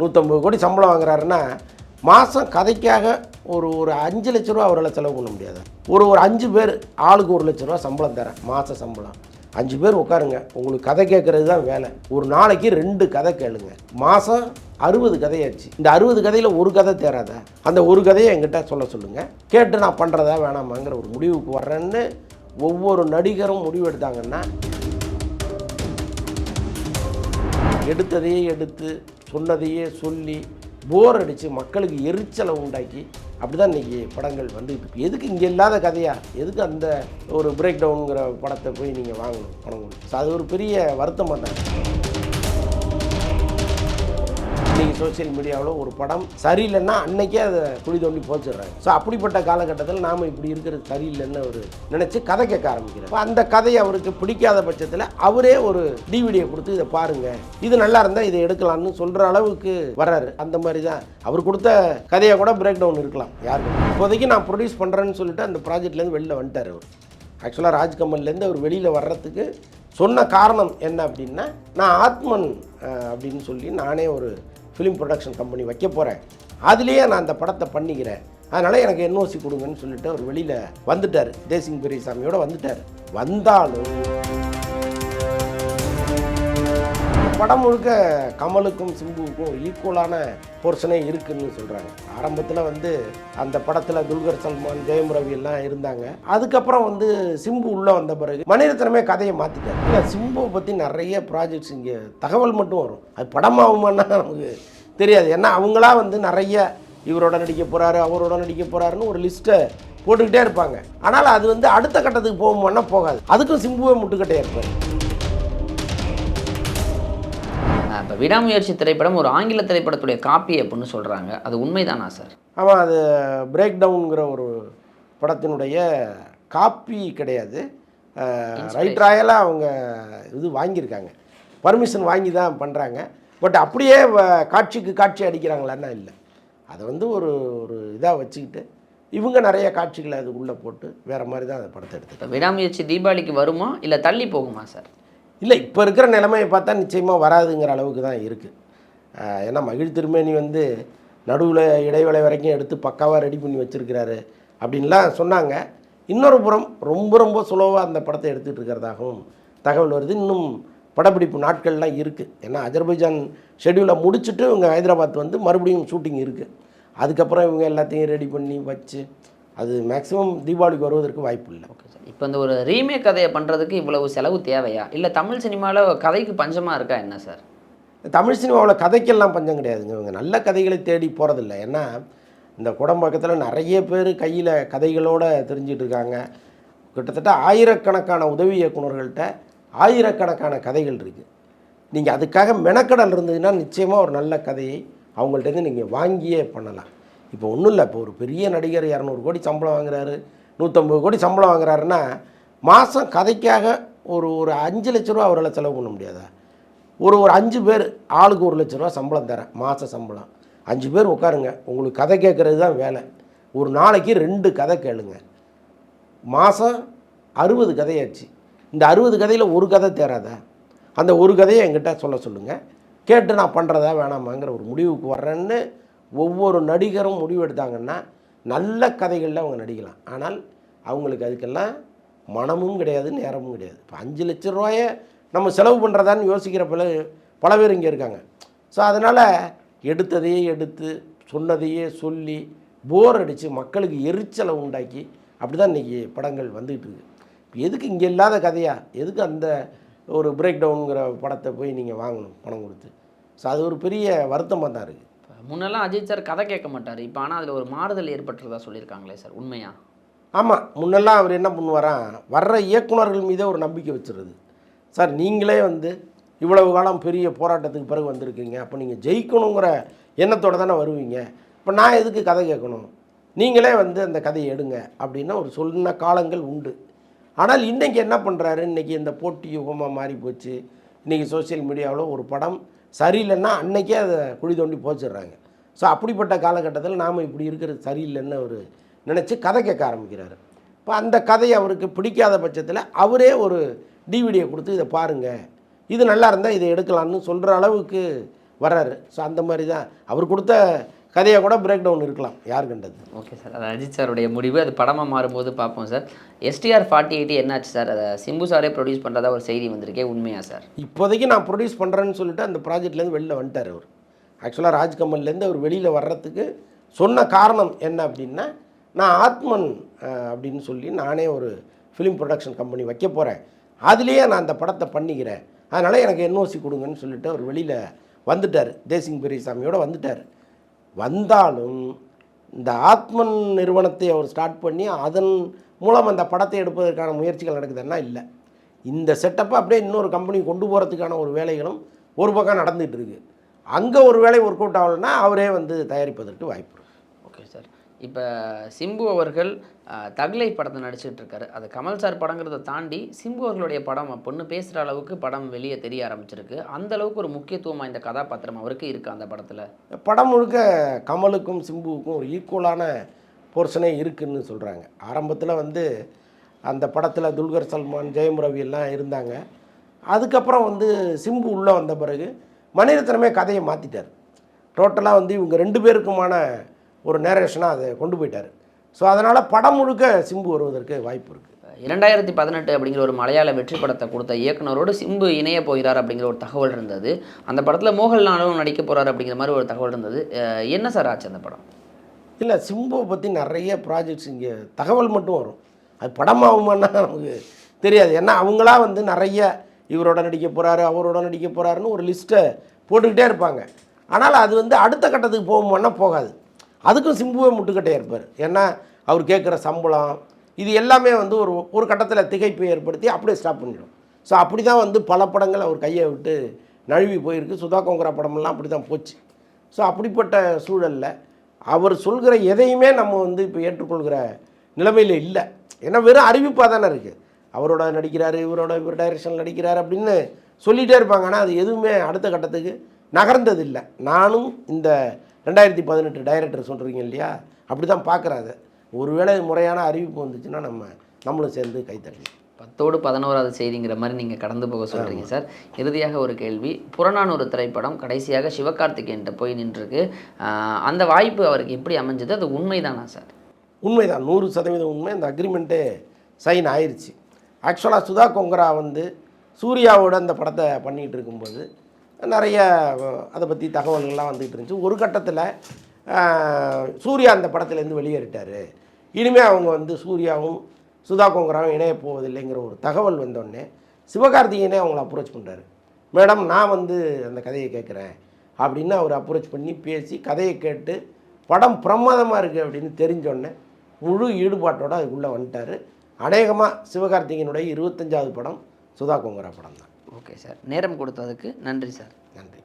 நூற்றம்பது கோடி சம்பளம் வாங்குறாருன்னா மாதம் கதைக்காக ஒரு ஒரு அஞ்சு லட்ச ரூபா அவரால் செலவு பண்ண முடியாது. ஒரு ஒரு அஞ்சு பேர் ஆளுக்கு ஒரு லட்ச ரூபா சம்பளம் தரேன் மாத சம்பளம். அஞ்சு பேர் உட்காருங்க உங்களுக்கு கதை கேட்குறது தான் வேலை. ஒரு நாளைக்கு ரெண்டு கதை கேளுங்க. மாதம் அறுபது கதையாச்சு. இந்த அறுபது கதையில் ஒரு கதை தேராத அந்த ஒரு கதையை என்கிட்ட சொல்ல சொல்லுங்கள் கேட்டு நான் பண்ணுறதா வேணாமாங்கிற ஒரு முடிவுக்கு வர்றேன்னு ஒவ்வொரு நடிகரும் முடிவு எடுத்தாங்கன்னா எடுத்ததையே எடுத்து சொன்னதையே சொல்லி போர் அடித்து மக்களுக்கு எரிச்சலை உண்டாக்கி அப்படி தான் இன்றைக்கி படங்கள் வந்துட்டு இருக்கு. எதுக்கு இங்கே இல்லாத கதையாக எதுக்கு அந்த ஒரு பிரேக் டவுனுங்கிற படத்தை போய் நீங்கள் வாங்கணும் பணம் கொடுத்து அது ஒரு பெரிய வருத்தமாக தான் சோசியல் சோஷியல் மீடியாவில் ஒரு படம் சரியில்லைன்னா அன்னைக்கே அதை குழி தோண்டி போச்சிடுறாங்க. ஸோ அப்படிப்பட்ட காலகட்டத்தில் நாம் இப்படி இருக்கிறது சரியில்லைன்னு அவர் நினச்சி கதை கேட்க ஆரம்பிக்கிறார். அந்த கதை அவருக்கு பிடிக்காத பட்சத்தில் அவரே ஒரு டிவிடியை கொடுத்து இதை பாருங்க. இது நல்லா இருந்தால் இதை எடுக்கலாம்னு சொல்கிற அளவுக்கு வர்றாரு. அந்த மாதிரி தான் அவர் கொடுத்த கதையை கூட பிரேக் டவுன் இருக்கலாம். யாருக்கு? இப்போதைக்கு நான் ப்ரொடியூஸ் பண்ணுறேன்னு சொல்லிட்டு அந்த ப்ராஜெக்ட்லேருந்து வெளில வந்துட்டார் அவர். ஆக்சுவலாக ராஜ்கமல்லேருந்து அவர் வெளியில் வர்றதுக்கு சொன்ன காரணம் என்ன அப்படின்னா நான் ஆத்மன் அப்படின்னு சொல்லி நானே ஒரு ஃபிலிம் ப்ரொடக்ஷன் கம்பெனி வைக்க போகிறேன் அதுலேயே நான் அந்த படத்தை பண்ணிக்கிறேன். அதனால் எனக்கு என்ஓசி கொடுங்கன்னு சொல்லிட்டு அவர் வெளியில் வந்துட்டார். தேசிங் பெரியசாமியோடு வந்துட்டார். வந்தாலும் படம் முழுக்க கமலுக்கும் சிம்புவுக்கும் ஈக்குவலான போர்ஷனே இருக்குன்னு சொல்கிறாங்க ஆரம்பத்தில் வந்து அந்த படத்தில் துல்கர் சல்மான் ஜெயம் ரவி எல்லாம் இருந்தாங்க. அதுக்கப்புறம் வந்து சிம்பு உள்ளே வந்த பிறகு மணிரத்னமே கதையை மாற்றிட்டார் இல்லை சிம்புவை பற்றி நிறைய ப்ராஜெக்ட்ஸ் இங்கே தகவல் மட்டும் வரும். அது படமாகுமான்னா நமக்கு தெரியாது. ஏன்னா அவங்களா வந்து நிறைய இவரோட நடிக்க போகிறாரு அவரோட நடிக்க போகிறாருன்னு ஒரு லிஸ்ட்டை போட்டுக்கிட்டே இருப்பாங்க. ஆனால் அது வந்து அடுத்த கட்டத்துக்கு போகுமான்னா போகாது. அதுக்கும் சிம்புவே முட்டுக்கட்டையாக இருப்பார். இப்போ விடாமுயற்சி திரைப்படம் ஒரு ஆங்கில திரைப்படத்துடைய காப்பி அப்படின்னு சொல்கிறாங்க அது உண்மைதானா சார் ஆமாம் அது பிரேக் டவுனுங்கிற ஒரு படத்தினுடைய காப்பி கிடையாது. ரைட் ராயலாக அவங்க இது வாங்கியிருக்காங்க. பர்மிஷன் வாங்கி தான் பண்ணுறாங்க பட் அப்படியே காட்சிக்கு காட்சி அடிக்கிறாங்களான்னா இல்லை. அதை வந்து ஒரு ஒரு இதாக வச்சுக்கிட்டு இவங்க நிறைய காட்சிகளை அது உள்ளே போட்டு வேறு மாதிரி தான் அந்த படத்தை எடுத்து விடாமுயற்சி தீபாவளிக்கு வருமா? இல்லை தள்ளி போகுமா சார் இல்லை இப்போ இருக்கிற நிலைமையை பார்த்தா நிச்சயமாக வராதுங்கிற அளவுக்கு தான் இருக்குது ஏன்னா மகிழ் திருமேனி வந்து நடுவில் இடைவேளை வரைக்கும் எடுத்து பக்காவாக ரெடி பண்ணி வச்சுருக்கிறாரு அப்படின்லாம் சொன்னாங்க. இன்னொரு புறம் ரொம்ப ரொம்ப சுலோவாக அந்த படத்தை எடுத்துகிட்டு இருக்கிறதாகவும் தகவல் வருது. இன்னும் படப்பிடிப்பு நாட்கள்லாம் இருக்குது ஏன்னா அஜர்பைஜான் ஷெட்யூலை முடிச்சுட்டு இவங்க ஹைதராபாத் வந்து மறுபடியும் ஷூட்டிங் இருக்குது அதுக்கப்புறம் இவங்க எல்லாத்தையும் ரெடி பண்ணி வச்சு அது மேக்ஸிமம் தீபாவளிக்கு வருவதற்கு வாய்ப்பு இல்லை. ஓகே சார் இப்போ இந்த ஒரு ரீமேக் கதையை பண்ணுறதுக்கு இவ்வளவு செலவு தேவையா? இல்லை தமிழ் சினிமாவில் கதைக்கு பஞ்சமாக இருக்கா என்ன சார் தமிழ் சினிமாவில் கதைக்கெல்லாம் பஞ்சம் கிடையாதுங்க. இவங்க நல்ல கதைகளை தேடி போகிறதில்ல ஏன்னா இந்த குடம்பாக்கத்தில் நிறைய பேர் கையில் கதைகளோடு தெரிஞ்சிட்டு இருக்காங்க. கிட்டத்தட்ட ஆயிரக்கணக்கான உதவி இயக்குனர்கள்ட்ட ஆயிரக்கணக்கான கதைகள் இருக்குது நீங்கள் அதுக்காக மெனக்கடல் இருந்ததுன்னா நிச்சயமாக ஒரு நல்ல கதையை அவங்கள்ட்டேருந்து நீங்கள் வாங்கியே பண்ணலாம். இப்போ ஒன்றும் இல்லை. இப்போ ஒரு பெரிய நடிகர் இரநூறு கோடி சம்பளம் வாங்குறாரு. நூற்றம்பது கோடி சம்பளம் வாங்குறாருன்னா மாதம் கதைக்காக ஒரு ஒரு அஞ்சு லட்ச ரூபா அவரால் செலவு பண்ண முடியாதா? ஒரு ஒரு அஞ்சு பேர் ஆளுக்கு ஒரு லட்ச ரூபா சம்பளம் தரேன் மாத சம்பளம். அஞ்சு பேர் உட்காருங்க. உங்களுக்கு கதை கேட்குறது தான் வேலை. ஒரு நாளைக்கு ரெண்டு கதை கேளுங்க. மாதம் அறுபது கதையாச்சு. இந்த அறுபது கதையில் ஒரு கதை தேராதா? அந்த ஒரு கதையை என்கிட்ட சொல்ல சொல்லுங்கள் கேட்டு நான் பண்ணுறதா வேணாமாங்கிற ஒரு முடிவுக்கு வர்றேன்னு ஒவ்வொரு நடிகரும் முடிவெடுத்தாங்கன்னா நல்ல கதைகளில் அவங்க நடிக்கலாம். ஆனால் அவங்களுக்கு அதுக்கெல்லாம் மனமும் கிடையாது நேரமும் கிடையாது. இப்போ அஞ்சு லட்ச ரூபாய நம்ம செலவு பண்ணுறதான்னு யோசிக்கிற பல பல பேர் இங்கே இருக்காங்க. ஸோ அதனால் எடுத்ததையே எடுத்து சொன்னதையே சொல்லி போர் அடித்து மக்களுக்கு எரிச்சலை உண்டாக்கி அப்படி தான் இன்றைக்கி படங்கள் வந்துகிட்டு இருக்கு. எதுக்கு இங்கே இல்லாத கதையாக எதுக்கு அந்த ஒரு பிரேக் டவுனுங்கிற படத்தை போய் நீங்கள் வாங்கணும் பணம் கொடுத்து? ஸோ அது ஒரு பெரிய வருத்தமாக தான் இருக்குது முன்னெல்லாம் அஜித் சார் கதை கேட்க மாட்டார். இப்போ ஆனால் அதில் ஒரு மாறுதல் ஏற்பட்டுறதா சொல்லியிருக்காங்களே சார் உண்மையா? ஆமாம் முன்னெல்லாம் அவர் என்ன பண்ணுவாராம் வர்ற இயக்குனர்கள் மீதே ஒரு நம்பிக்கை வச்சுருது. சார் நீங்களே வந்து இவ்வளவு காலம் பெரிய போராட்டத்துக்கு பிறகு வந்திருக்கீங்க அப்போ நீங்கள் ஜெயிக்கணுங்கிற எண்ணத்தோடு தானே வருவீங்க. இப்போ நான் எதுக்கு கதை கேட்கணும்? நீங்களே வந்து அந்த கதையை எடுங்க அப்படின்னு ஒரு சொன்ன காலங்கள் உண்டு. ஆனால் இன்றைக்கி என்ன பண்ணுறாரு இன்றைக்கி இந்த போட்டி யுகமாக மாறி போச்சு. இன்றைக்கி சோஷியல் மீடியாவில் ஒரு படம் சரியில்லைன்னா அன்னைக்கே அதை குழி தோண்டி போச்சிடுறாங்க. ஸோ அப்படிப்பட்ட காலகட்டத்தில் நாம் இப்படி இருக்கிறது சரியில்லைன்னு அவர் நினச்சி கதை கேட்க ஆரம்பிக்கிறாரு. இப்போ அந்த கதை அவருக்கு பிடிக்காத பட்சத்தில் அவரே ஒரு டிவிடியை கொடுத்து இதை பாருங்கள் இது நல்லா இருந்தால் இதை எடுக்கலாம்னு சொல்கிற அளவுக்கு வர்றாரு. ஸோ அந்த மாதிரி தான். அவர் கொடுத்த கதையை கூட பிரேக் டவுன் இருக்கலாம். யார் கண்டது? ஓகே சார் அது அஜித் சாருடைய முடிவு. அது படமாக மாறும்போது பார்ப்போம் சார் எஸ்டிஆர் ஃபார்ட்டி எயிட் என்னாச்சு சார் அதை சிம்பு சாரே ப்ரொடியூஸ் பண்ணுறதா ஒரு செய்தி வந்திருக்கே உண்மையா சார் இப்போதைக்கு நான் ப்ரொடியூஸ் பண்ணுறேன்னு சொல்லிட்டு அந்த ப்ராஜெக்ட்லேருந்து வெளில வந்துட்டார் அவர். ஆக்சுவலாக ராஜ்கமல்லேருந்து அவர் வெளியில் வர்றதுக்கு சொன்ன காரணம் என்ன அப்படின்னா நான் ஆத்மன் அப்படின்னு சொல்லி நானே ஒரு ஃபிலிம் ப்ரொடக்ஷன் கம்பெனி வைக்க போகிறேன் அதுலேயே நான் அந்த படத்தை பண்ணிக்கிறேன். அதனால் எனக்கு என்ஓசி கொடுங்கன்னு சொல்லிட்டு அவர் வெளியில் வந்துட்டார். தேசிங் பெரியசாமியோட வந்துட்டார். வந்தாலும் இந்த ஆத்மன் நிறுவனத்தை அவர் ஸ்டார்ட் பண்ணி அதன் மூலம் அந்த படத்தை எடுப்பதற்கான முயற்சிகள் நடக்குதுன்னா இல்லை. இந்த செட்டப்பை அப்படியே இன்னொரு கம்பெனி கொண்டு போகிறதுக்கான ஒரு வேலைகளும் ஒரு பக்கம் நடந்துகிட்டு இருக்குது அங்கே ஒரு வேலை ஒர்க் அவுட் ஆகலைன்னா அவரே வந்து தயாரிப்பதற்கு வாய்ப்பு இப்போ சிம்பு அவர்கள் தகலை தக்லை படத்தை நடிச்சுட்டு இருக்காரு. அது கமல் சார் படங்கிறத தாண்டி சிம்பு அவர்களுடைய படம் பொண்ணு பேசுகிற அளவுக்கு படம் வெளியே தெரிய ஆரம்பிச்சிருக்கு. அந்த அளவுக்கு ஒரு முக்கியத்துவம் வாய்ந்த கதாபாத்திரம் அவருக்கு இருக்கு அந்த படத்தில்? படம் முழுக்க கமலுக்கும் சிம்புவுக்கும் ஒரு ஈக்குவலான போர்ஷனே இருக்குன்னு சொல்கிறாங்க ஆரம்பத்தில் வந்து அந்த படத்தில் துல்கர் சல்மான் ஜெயம் ரவி எல்லாம் இருந்தாங்க. அதுக்கப்புறம் வந்து சிம்பு உள்ளே வந்த பிறகு மணிரத்னமே கதையை மாற்றிட்டார் டோட்டலாக வந்து இவங்க ரெண்டு பேருக்குமான ஒரு நேரேஷனாக அதை கொண்டு போயிட்டார். ஸோ அதனால் படம் முழுக்க சிம்பு வருவதற்கு வாய்ப்பு இருக்குது இரண்டாயிரத்தி பதினெட்டு அப்படிங்கிற ஒரு மலையாள வெற்றி படத்தை கொடுத்த இயக்குனரோடு சிம்பு இணைய போகிறார் அப்படிங்கிற ஒரு தகவல் இருந்தது. அந்த படத்தில் மோகன்லாலும் நடிக்க போகிறார் அப்படிங்கிற மாதிரி ஒரு தகவல் இருந்தது. என்ன சார் ஆச்சு அந்த படம்? இல்லை சிம்புவை பற்றி நிறைய ப்ராஜெக்ட்ஸ் இங்கே தகவல் மட்டும் வரும். அது படமாகுமான்னா நமக்கு தெரியாது. ஏன்னா அவங்களா வந்து நிறைய இவரோட நடிக்க போகிறாரு அவரோட நடிக்க போகிறாருன்னு ஒரு லிஸ்ட்டை போட்டுக்கிட்டே இருப்பாங்க. ஆனால் அது வந்து அடுத்த கட்டத்துக்கு போகுமான்னா போகாது. அதுக்கும் சிம்புவே முட்டுக்கட்டையாக இருப்பார் ஏன்னா அவர் கேட்குற சம்பளம் இது எல்லாமே வந்து ஒரு ஒரு கட்டத்தில் திகைப்பை ஏற்படுத்தி அப்படியே ஸ்டாப் பண்ணிடும். ஸோ அப்படி தான் வந்து பல படங்கள் அவர் கையை விட்டு நழுவி போயிருக்கு. சுதா கோங்கரா படமெல்லாம் அப்படி தான் போச்சு. ஸோ அப்படிப்பட்ட சூழலில் அவர் சொல்கிற எதையுமே நம்ம வந்து இப்போ ஏற்றுக்கொள்கிற நிலைமையில் இல்லை. ஏன்னா வெறும் அறிவிப்பாக தானே இருக்குது அவரோட நடிக்கிறாரு இவரோட இவர் டைரக்ஷன் நடிக்கிறார் அப்படின்னு சொல்லிகிட்டே இருப்பாங்க. ஆனால் அது எதுவுமே அடுத்த கட்டத்துக்கு நகர்ந்தது இல்லை நானும் இந்த ரெண்டாயிரத்தி பதினெட்டு டைரக்டர் சொல்கிறீங்க இல்லையா? அப்படி தான் பார்க்குறேன் அதை ஒருவேளை முறையான அறிவிப்பு வந்துச்சுன்னா நம்ம நம்மளும் சேர்ந்து கைத்தட்டலாம் பத்தோடு பதினோராவது செய்திங்கிற மாதிரி நீங்கள் கடந்து போக சொல்கிறீங்க சார். இறுதியாக ஒரு கேள்வி. புறநானூறு திரைப்படம் கடைசியாக சிவகார்த்திகேயன்ட்ட போய் நின்றுருக்கு அந்த வாய்ப்பு அவருக்கு எப்படி அமைஞ்சது? அது உண்மைதானா சார்? உண்மைதான். நூறு சதவீதம் உண்மை. அந்த அக்ரிமெண்ட்டே சைன் ஆயிருச்சு. ஆக்சுவலாக சுதா கொங்கரா வந்து சூர்யாவோட அந்த படத்தை பண்ணிகிட்டு இருக்கும்போது நிறைய அதை பற்றி தகவல்கள்லாம் வந்துகிட்டு இருந்துச்சு. ஒரு கட்டத்தில் சூர்யா அந்த படத்துலேருந்து வெளியேறிட்டார். இனிமேல் அவங்க வந்து சூர்யாவும் சுதா கோங்கராவும் இணைய போவதில்லைங்கிற ஒரு தகவல் வந்தோடனே சிவகார்த்திகேயனே அவங்கள அப்ரோச் பண்ணுறாரு மேடம் நான் வந்து அந்த கதையை கேட்குறேன் அப்படின்னு அவர் அப்ரோச் பண்ணி பேசி கதையை கேட்டு படம் பிரமாதமாக இருக்குது அப்படின்னு தெரிஞ்சோடனே முழு ஈடுபாட்டோடு அதுக்குள்ளே வந்துட்டார். அநேகமாக சிவகார்த்திகேயனுடைய இருபத்தஞ்சாவது படம் சுதா கோங்கரா படம் தான் ஓகே சார். நேரம் கொடுத்ததுக்கு நன்றி சார். நன்றி.